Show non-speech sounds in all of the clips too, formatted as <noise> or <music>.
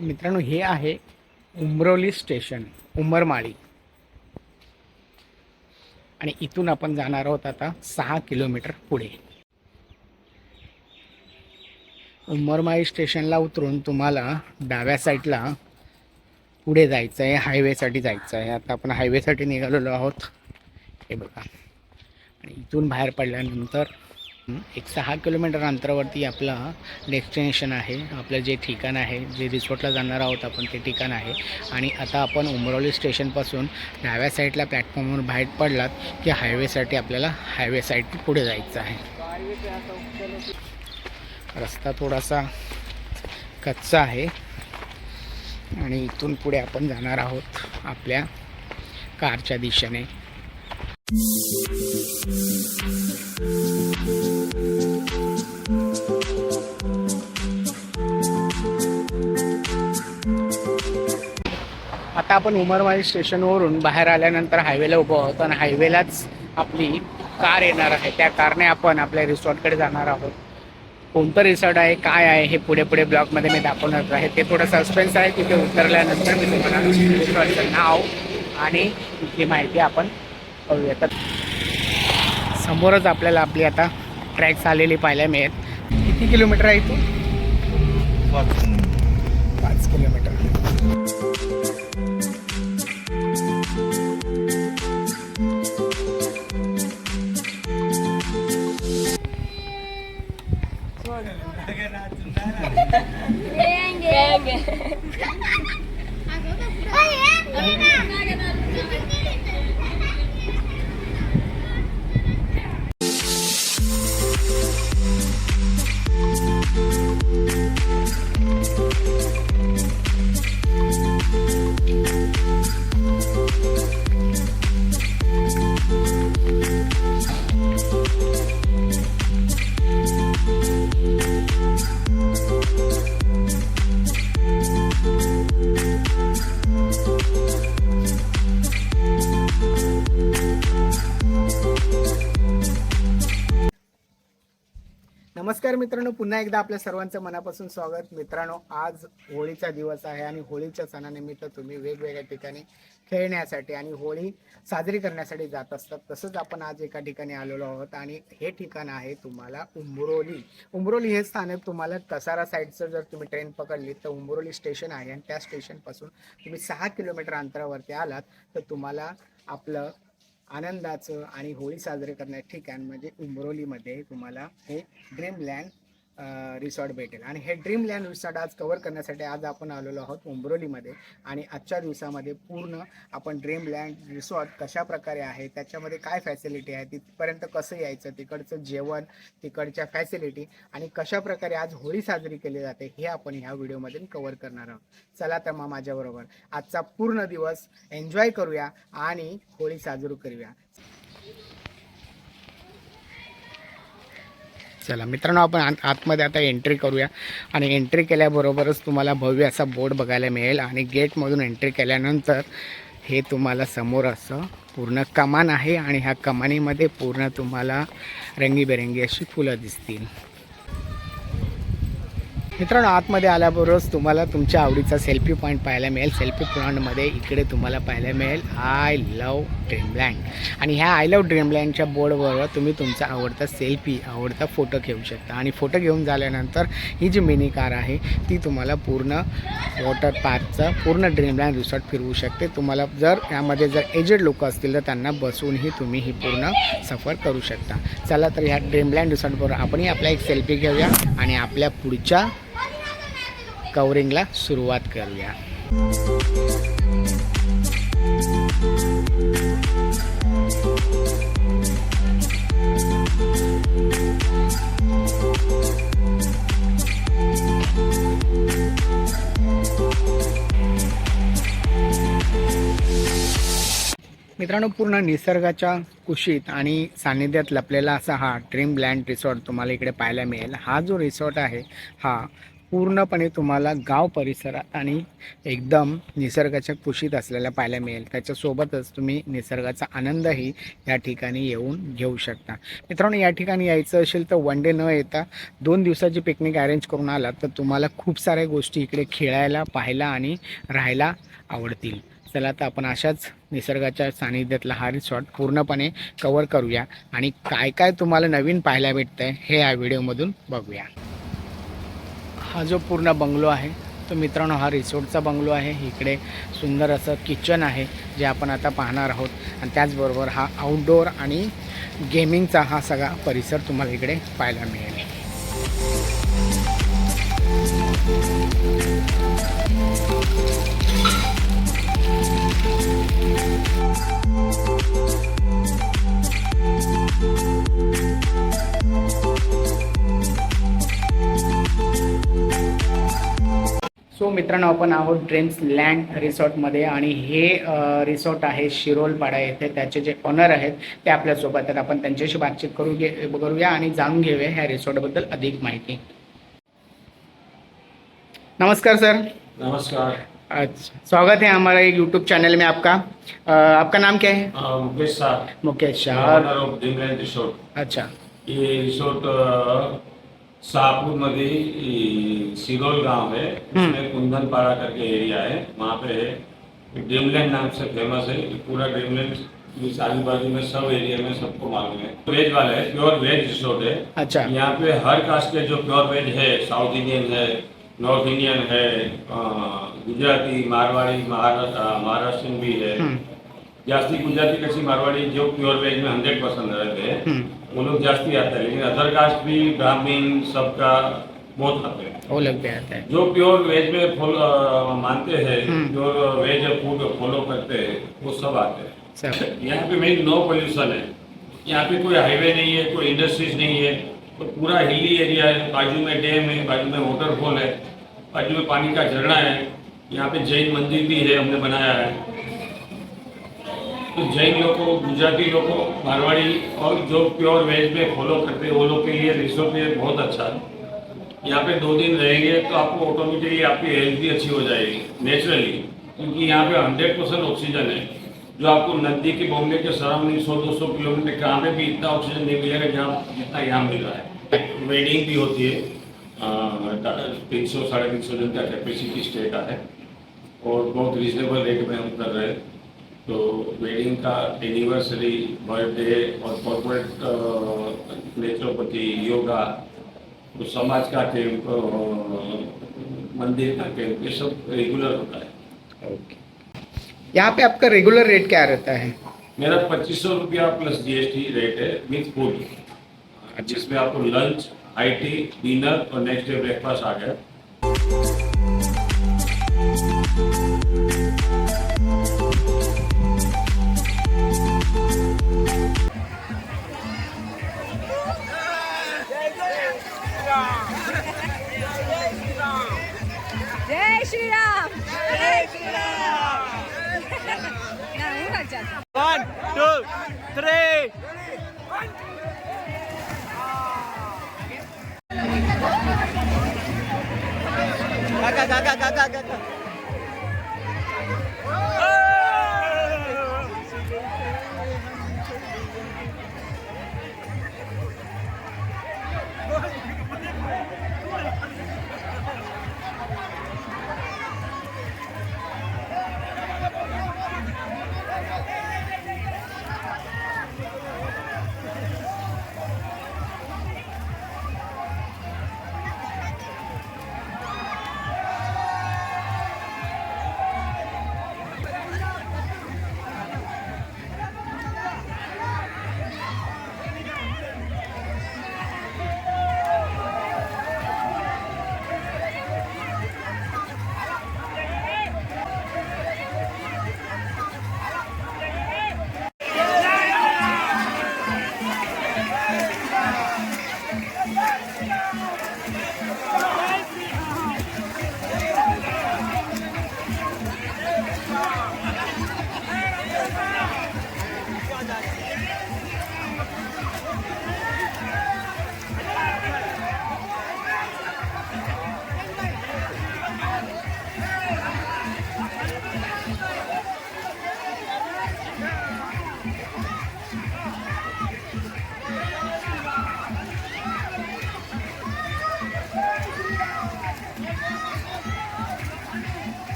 मित्रांनो हे आहे उमरोली स्टेशन उमरमाळी. आणि इथून आपण जाणार आहोत आता सहा किलोमीटर पुढे. उमरमाळी स्टेशनला उतरून तुम्हाला डाव्या साईडला पुढे जायचं आहे हायवेसाठी जायचं आहे आता आपण हायवेसाठी निघालेलो आहोत. हे बघा. आणि इथून बाहेर पडल्यानंतर एक सहा किलोमीटर अंतरावरती आपलं डेस्टिनेशन आहे. आपलं जे ठिकाण आहे जे रिसॉर्टला जाणार आहोत आपण ते ठिकाण आहे. आणि आता आपण उमरावली स्टेशनपासून डाव्या साईडला प्लॅटफॉर्मवर बाहेर पडलात की हायवेसाठी आपल्याला हायवे साईड पुढे जायचं आहे. रस्ता थोडासा कच्चा आहे. आणि इथून पुढे आपण जाणार आहोत आपल्या कारच्या दिशेने. आता आपण उमरवाडी स्टेशनवरून बाहेर आल्यानंतर हायवेला उभं आहोत आणि हायवेलाच आपली कार येणार आहे. त्या कारने आपण आपल्या रिसॉर्टकडे जाणार आहोत. कोणतं रिसॉर्ट आहे काय आहे हे पुढे पुढे ब्लॉगमध्ये मी दाखवणार आहे. ते थोडं सस्पेन्स आहे तिथे उतरल्यानंतर मी तुम्हाला रिसॉर्टचं नाव आणि तिथली माहिती आपण कळूया तर समोरच आपल्याला आपली आता ट्रॅक्स आलेली पाहायला मिळेल. किती किलोमीटर आहे इथून? पाच किलोमीटर <laughs> नमस्कार मित्रांनो पुन्हा एकदा आपल्या सर्वांचं मनापासून स्वागत. मित्रांनो आज होळीचा दिवस आहे आणि होळीच्या सणानिमित्त तुम्ही वेगवेगळ्या ठिकाणी खेळण्यासाठी आणि होळी साजरी करण्यासाठी जात असतात. तसंच आपण आज एका ठिकाणी आलेलो आहोत आणि हे ठिकाण आहे तुम्हाला उंबरोली. उंबरोली हे स्थानक तुम्हाला कसारा साईडचं जर तुम्ही ट्रेन पकडली तर उंबरोली स्टेशन आहे आणि त्या स्टेशनपासून तुम्ही सहा किलोमीटर अंतरावरती आलात तर तुम्हाला आपलं आनंदाचं आणि होळी साजरे करण्याचं ठिकाण म्हणजे उमरोलीमध्ये तुम्हाला हे ड्रीमलँड रिसॉर्ट भेटेल. आणि हे ड्रीमलँड रिसॉर्ट आज कवर करण्यासाठी आज आपण आलेलो आहोत उंबरोलीमध्ये. आणि आजच्या दिवसामध्ये पूर्ण आपण ड्रीमलँड रिसॉर्ट कशा प्रकारे आहे त्याच्यामध्ये काय फॅसिलिटी आहे तिथपर्यंत कसं यायचं तिकडचं जेवण तिकडच्या फॅसिलिटी आणि कशा प्रकारे आज होळी साजरी केली जाते हे आपण ह्या व्हिडिओमध्ये कवर करणार आहोत. चला तर मग माझ्याबरोबर आजचा पूर्ण दिवस एन्जॉय करूया आणि होळी साजरी करूया. चला. मित्रांनो आपण आत- आतमध्ये आता एंट्री करूया. आणि एंट्री केल्याबरोबरच तुम्हाला भव्य असा बोर्ड बघायला मिळेल. आणि गेटमधून एंट्री केल्यानंतर हे तुम्हाला समोर असं पूर्ण कमान आहे. आणि ह्या कमानीमध्ये पूर्ण तुम्हाला रंगीबेरंगी अशी फुलं दिसतील. मित्रांनो आतमध्ये आल्याबरोबरच तुम्हाला तुमच्या आवडीचा सेल्फी पॉईंट पाहायला मिळेल. सेल्फी पॉईंटमध्ये इकडे तुम्हाला पाहायला मिळेल आय लव ड्रीमलँड आणि ह्या आय लव ड्रीमलँडच्या बोर्डवर तुम्ही तुमचा आवडता सेल्फी आवडता फोटो घेऊ शकता. आणि फोटो घेऊन झाल्यानंतर ही जी मिनी कार आहे ती तुम्हाला पूर्ण वॉटर पार्कचं पूर्ण ड्रीमलँड रिसॉर्ट फिरवू शकते. तुम्हाला जर यामध्ये जर एजेड लोक असतील तर त्यांना बसूनही तुम्ही ही पूर्ण सफर करू शकता. चला तर ह्या ड्रीमलँड रिसॉर्टबरोबर आपणही आपला एक सेल्फी घेऊया आणि आपल्या पुढच्या कवरिंगला सुरुवात करूया. मित्रांनो पूर्ण निसर्गाच्या कुशीत आणि सान्निध्यात लपलेला असा हा ड्रीम लँड रिसॉर्ट तुम्हाला इकडे पाहायला मिळेल. हा जो रिसॉर्ट आहे हा पूर्णपणे तुम्हाला गाव परिसरात आणि एकदम निसर्गाच्या कुशीत असलेल्या पाहायला मिळेल. त्याच्यासोबतच तुम्ही निसर्गाचा आनंदही या ठिकाणी येऊन घेऊ शकता. मित्रांनो या ठिकाणी यायचं असेल तर वन डे न येता दोन दिवसाची पिकनिक अरेंज करून आलात तर तुम्हाला खूप साऱ्या गोष्टी इकडे खेळायला पाहायला आणि राहायला आवडतील. चला तर आपण अशाच निसर्गाच्या सानिध्यातला हा रिसॉर्ट पूर्णपणे कवर करूया आणि काय काय तुम्हाला नवीन पाहायला भेटतं आहे हे या व्हिडिओमधून बघूया. हा जो पूर्ण बंगलो आहे तो मित्रांनो हा रिसोर्टचा बंगलो आहे. इकडे सुंदर असं किचन आहे जे आपण आता पाहणार आहोत. आणि त्याचबरोबर हा आउटडोअर आणि गेमिंगचा हा सगळा परिसर तुम्हाला इकडे पाहायला मिळेल. सो मित्रांनो आपण आहोत ड्रीम्स लँड रिसॉर्टमध्ये आणि हे रिसॉर्ट आहे शिरोलपाडा येथे. त्याचे जे ऑनर आहेत ते आपल्यासोबत आहेत. आपण त्यांच्याशी बातचीत करू घे करूया आणि जाणून घेऊया ह्या रिसॉर्टबद्दल अधिक माहिती. नमस्कार सर. नमस्कार. अच्छा. स्वागत है हमारे यूट्यूब चैनल में आपका. अ, आपका नाम क्या है? अ, मुकेश शाह मुकेश शाह अच्छा. ये रिसोर्ट शहापुर ई, सिरोल गाँव है। उसमें कुंदनपाड़ा करके एरिया है। वहाँ पे है ड्रीमलैंड नाम से फ़ेमस है। पूरा ड्रीमलैंड इस आजू बाजू में सब एरिया में सबको मालूम है। वेज वाला है। प्योर वेज रिसोर्ट है। अच्छा। यहाँ पे हर कास्ट के जो प्योर वेज है साउथ इंडियन है नॉर्थ इंडियन है गुजराती मारवाड़ी महाराष्ट्र महाराष्ट्रियन भी है। हम्म, जास्ती गुजराती कशी मारवाड़ी जो प्योर वेज में हंड्रेड परसेंट रहते हैं वो लोग जास्ती आते हैं लेकिन अदर कास्ट भी ब्राह्मीण सबका बहुत आते हैं वो लग गया आता है जो प्योर वेज में फॉलो मानते हैं। प्योर वेज फ़ूड फॉलो करते हैं वो सब आते हैं यहाँ पे मेन नो पोल्यूशन है यहाँ पे कोई हाईवे नहीं है कोई इंडस्ट्रीज़ नहीं है तो पूरा हिली एरिया है बाजू में डैम है बाजू में वाटरफॉल है बाजू में पानी का झरना है यहाँ पे जैन मंदिर भी है हमने बनाया है जैन लोगों, गुजराती लोगों, मारवाड़ी और जो प्योर वेज में फॉलो करते हैं, वो लोग के लिए रिसोर्ट ये बहुत अच्छा है। यहाँ पे दो दिन रहेंगे तो आपको ऑटोमेटिकली आपकी हेल्थ भी अच्छी हो जाएगी नेचुरली क्योंकि यहाँ पे हंड्रेड परसेंट ऑक्सीजन है। जो आपको नदी के बॉम्बे के सराउंडिंग सौ, दो सौ किलोमीटर कहाँ पे भी इतना ऑक्सीजन नहीं मिलेगा जहाँ जितना यहाँ मिल रहा है। वेडिंग भी होती है। तीन सौ, साढ़े तीन सौ जन का कैपेसिटी स्टे का है। और बहुत रिजनेबल रेट में हम कर रहे हैं। तो वेडिंग का एनिवर्सरी बर्थडे और कॉर्पोरेट नेचुरोपैथी योगा तो समाज का कैंप मंदिर का कैंप ये सब रेगुलर होता है। ओके यहाँ पे आपका रेगुलर रेट क्या रहता है? मेरा पच्चीस सौ रुपया प्लस जीएसटी रेट है विथ फ़ूड जिसमें आपको लंच आईटी डिनर और नेक्स्ट डे ब्रेकफास्ट आ गया। two, three. Kakak, kakak, kakak, kakak.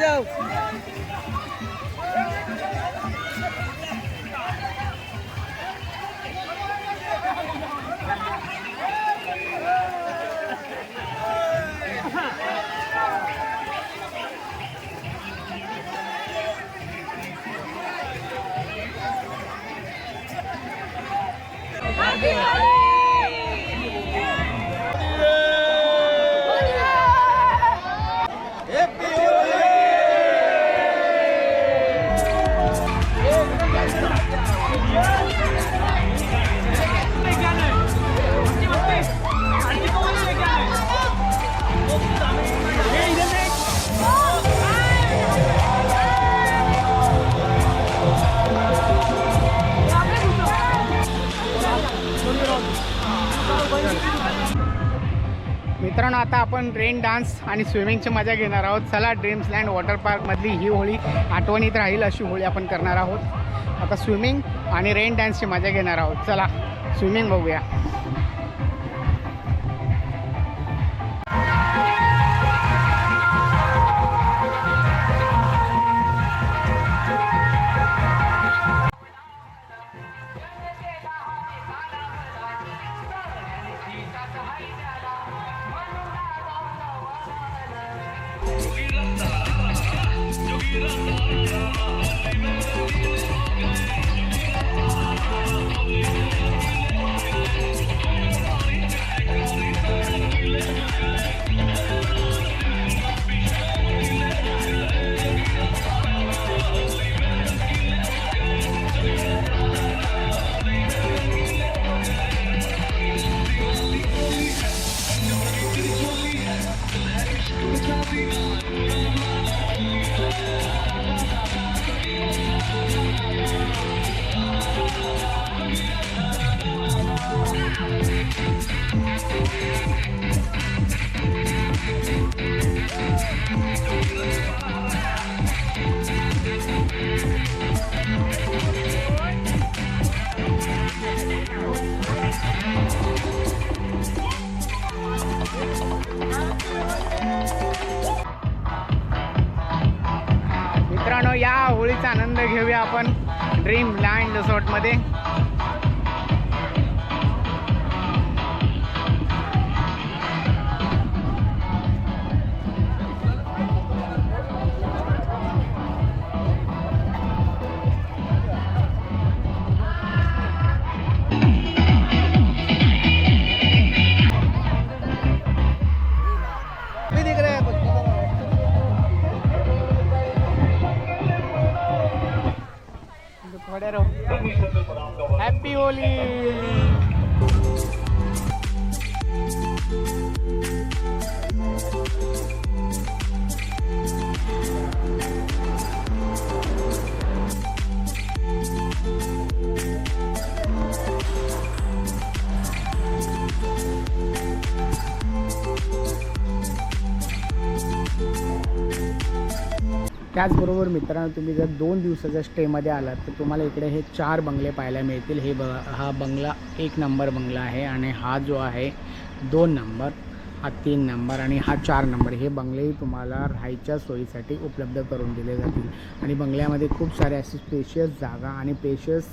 যাও Happy Holidays! रेन डान्स आणि स्विमिंगची मजा घेणार आहोत. चला ड्रीम्स लँड वॉटर पार्कमधली ही होळी आठवणीत राहील अशी होळी आपण करणार आहोत. आता स्विमिंग आणि रेन डान्सची मजा घेणार आहोत. चला स्विमिंग बघूया. घेऊया आपण ड्रीम लँड रिसॉर्टमध्ये थोड्या राहू हॅपी होली त्याचबरोबर मित्रांनो तुम्ही जर दोन दिवसाच्या स्टेमध्ये आलात तर तुम्हाला इकडे हे चार बंगले पाहायला मिळतील. हे ब हा बंगला एक नंबर बंगला आहे आणि हा जो आहे दोन नंबर हा तीन नंबर आणि हा चार नंबर. हे बंगलेही तुम्हाला राहायच्या सोयीसाठी उपलब्ध करून दिले जातील. आणि बंगल्यामध्ये खूप सारे असे स्पेशियस जागा आणि स्पेशियस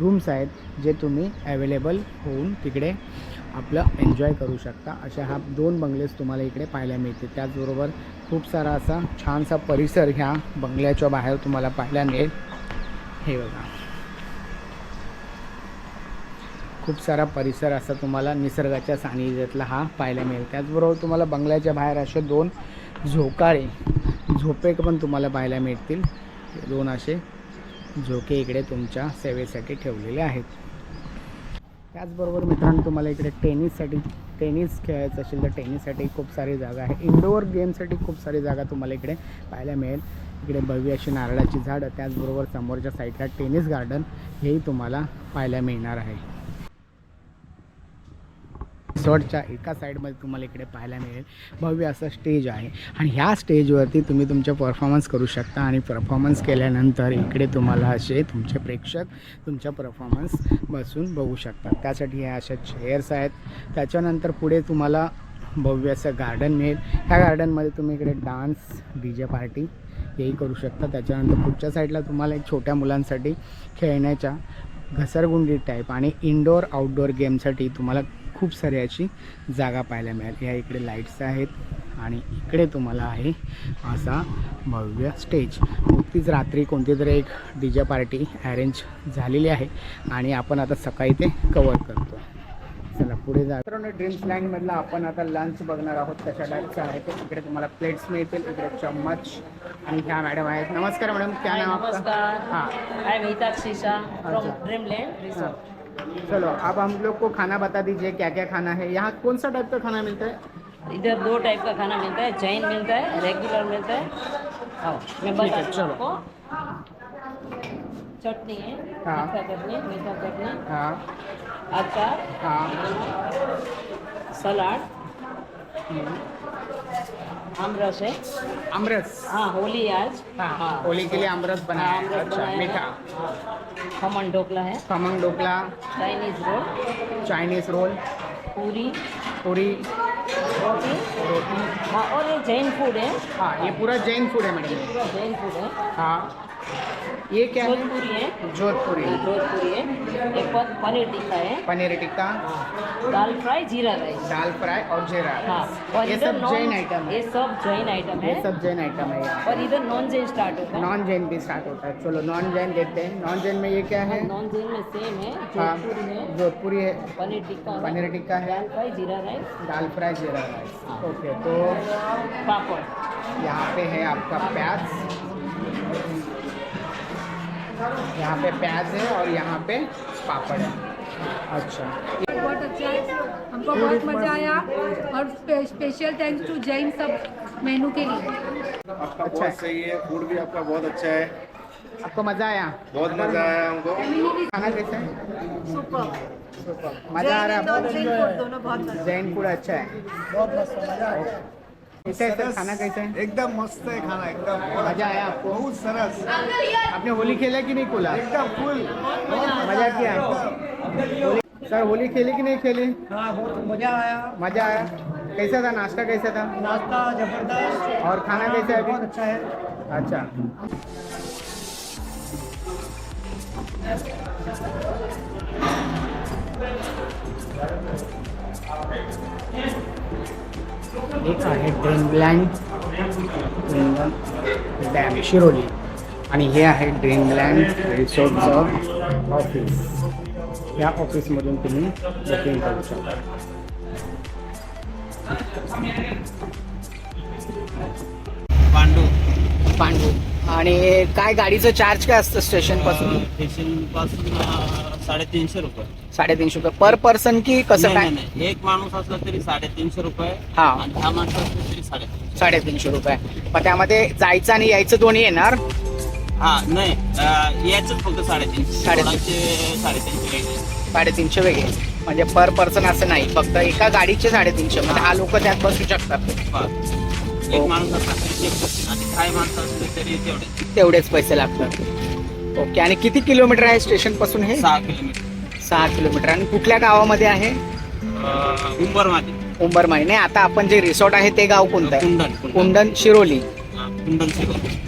रूम्स आहेत जे तुम्ही अवेलेबल होऊन तिकडे आपलं एन्जॉय करू शकता. अशा हा दोन बंगलेस तुम्हाला इकडे पाहायला मिळते त्याचबरोबर खूप सारा असा छानसा परिसर ह्या बंगल्याच्या बाहेर तुम्हाला पाहायला मिळेल. हे बघा. खूप सारा परिसर असा तुम्हाला निसर्गाच्या सानिध्यातला हा पाहायला मिळेल. त्याचबरोबर तुम्हाला बंगल्याच्या बाहेर असे दोन झोकाळे झोपे पण तुम्हाला पाहायला मिळतील. दोन असे झोके इकडे तुमच्या सेवेसाठी ठेवलेले आहेत. त्याचबरोबर मित्रांनो तुम्हाला इकडे टेनिससाठी टेनिस खेळायचं असेल तर टेनिससाठी खूप सारी जागा आहे. इंडोअर गेमसाठी खूप सारी जागा तुम्हाला इकडे पाहायला मिळेल. इकडे भव्य अशी नारळाची झाडं त्याचबरोबर समोरच्या साईडला टेनिस गार्डन हेही तुम्हाला पाहायला मिळणार आहे. रिसॉर्टच्या एका साईडमध्ये तुम्हाला इकडे पाहायला मिळेल. भव्य असं स्टेज आहे. आणि ह्या स्टेजवरती तुम्ही तुमचे परफॉर्मन्स करू शकता आणि परफॉर्मन्स केल्यानंतर इकडे तुम्हाला असे तुमचे प्रेक्षक तुमच्या परफॉर्मन्स बसून बघू शकतात. त्यासाठी ह्या अशा चेअर्स आहेत. त्याच्यानंतर पुढे तुम्हाला भव्य असं गार्डन मिळेल. ह्या गार्डनमध्ये तुम्ही इकडे डान्स डी जे पार्टी हेही करू शकता. त्याच्यानंतर पुढच्या साईडला तुम्हाला एक छोट्या मुलांसाठी खेळण्याच्या घसरगुंडी टाईप आणि इनडोअर आउटडोअर गेमसाठी तुम्हाला खूप सारी अशी जागा पाहायला मिळेल. ह्या इकडे लाईट्स आहेत आणि इकडे तुम्हाला आहे असा भव्य स्टेज नुकतीच रात्री कोणती तरी एक डी जे पार्टी अरेंज झालेली आहे आणि आपण आता सकाळी ते कवर करतो चला पुढे जा. मित्रांनो ड्रीम्स लँडमधला आपण आता लंच बघणार आहोत. कशा टाईपचं आहे ते. इकडे तुम्हाला प्लेट्स मिळतील इकडे चम्मच. आणि ह्या मॅडम आहेत. नमस्कार मॅडम क्या नमस्कार. हाँ. Hitak Shisha चलो अब हम लोग को खाना बता दीजिए क्या क्या खाना है? यहाँ कौन सा टाइप का खाना मिलता है? इधर दो टाइप का खाना मिलता है जैन मिलता है रेगुलर मिलता है। आओ मैं बता चलो। चटनी है हाँ। मीठा चटनी मीठा चटनी। हाँ। अचार। हाँ। सलाद हम्म। आमरस है। अमरस हाँ होली है आज। हाँ होली के लिए अमरस बना हाँ, है। आमरस अच्छा बनाया मीठा। हाँ। खमन ढोकला है। Khaman dhokla. Chinese roll. Chinese roll. पूरी। पूरी। रोटी। रोटी। हाँ और ये जैन फ़ूड है। हाँ ये पूरा जैन फ़ूड है मैडम। जैन फ़ूड है। हाँ। ये क्या है? जोधपुरी है। जोधपुरी। जोधपुरी है। एक पनीर टिक्का है। पनीर टिक्का। हाँ, दाल फ्राई जीरा राइस। दाल फ्राई और जीरा हाँ और ये सब जैन आइटम है। ये सब जैन आइटम ये है सब जैन आइटम है और इधर नॉन जैन स्टार्ट होता है। नॉन जैन भी स्टार्ट होता है। चलो नॉन जैन देते हैं। नॉन जैन में ये क्या है? नॉन जैन में सेम है। हाँ जोधपुरी है। जोधपुरी है। पनीर टिक्का पनीर टिक्का है। दाल फ्राई जीरा राइस। दाल फ्राई जीरा राइस। हाँ। ओके तो पापड़। यहाँ पे है आपका प्याज। यहाँ पे प्याज है और यहाँ पे पापड़ है। अच्छा। बहुत अच्छा है। हमको बहुत मज़ा आया और स्पेशल थैंक्स टू जैन सब मेनू के लिए। आपका अच्छा। बहुत सही है। फ़ूड भी आपका बहुत अच्छा है। आपको मज़ा आया? बहुत मज़ा आया हमको। खाना कैसा है? सुपर मज़ा आ रहा है जैन फ़ूड अच्छा है। कैसा है खाना कैसा है? एकदम मस्त है खाना एकदम मज़ा आया आपको। बहुत सरस। आपने होली खेला कि नहीं खोला? एकदम फुल। मज़ा किया? सर होली खेली कि नहीं खेली? हाँ बहुत मज़ा आया। मज़ा आया। कैसा था? नाश्ता कैसा था? नाश्ता ज़बरदस्त। और खाना कैसा है बहुत अच्छा है। अच्छा। एक आहे ड्रीमलँड डॅम शिरोली. आणि हे आहे ड्रीमलँड रिसॉर्टचं ऑफिस. या ऑफिसमधून तुम्ही बुकिंग करू शकता. पांडू. पांडू. आणि काय गाडीचं चार्ज काय असतं स्टेशनपासून? स्टेशनपासून अं, साडेतीनशे रुपये. साडेतीनशे रुपये. पर पर्सन की कसं काय? नाही, नाही. एक माणूस असला तरी साडेतीनशे रुपये हा. आणि दहा माणसं असली तरी साडेतीनशे. साडेतीनशे रुपये. मग त्यामध्ये जायचं आणि यायचं दोन्ही येणार? हा नाही. अं, याचंच फक्त साडेतीनशे. साडेतीनशे. साडेतीनशे वेगळे. साडेतीनशे वेगळे. म्हणजे पर पर्सन असं नाही. फक्त एका गाडीचे साडेतीनशे. म्हणजे हा लोक त्यात बसू शकतात. एक माणूस असला तरी ते आणि काही माणसं असले तरी तेवढे तेवढेच पैसे लागतात. ओके. आणि किती किलोमीटर आहे स्टेशनपासून हे? सहा किलोमीटर. सहा किलोमीटर. आणि कुठल्या गावामध्ये आहे? उंबरमध्ये उंबरमाई नाही आता आपण जे रिसॉर्ट आहे ते गाव कोणतं आहे? कुंडन शिरोली. कुंडन शिरोली.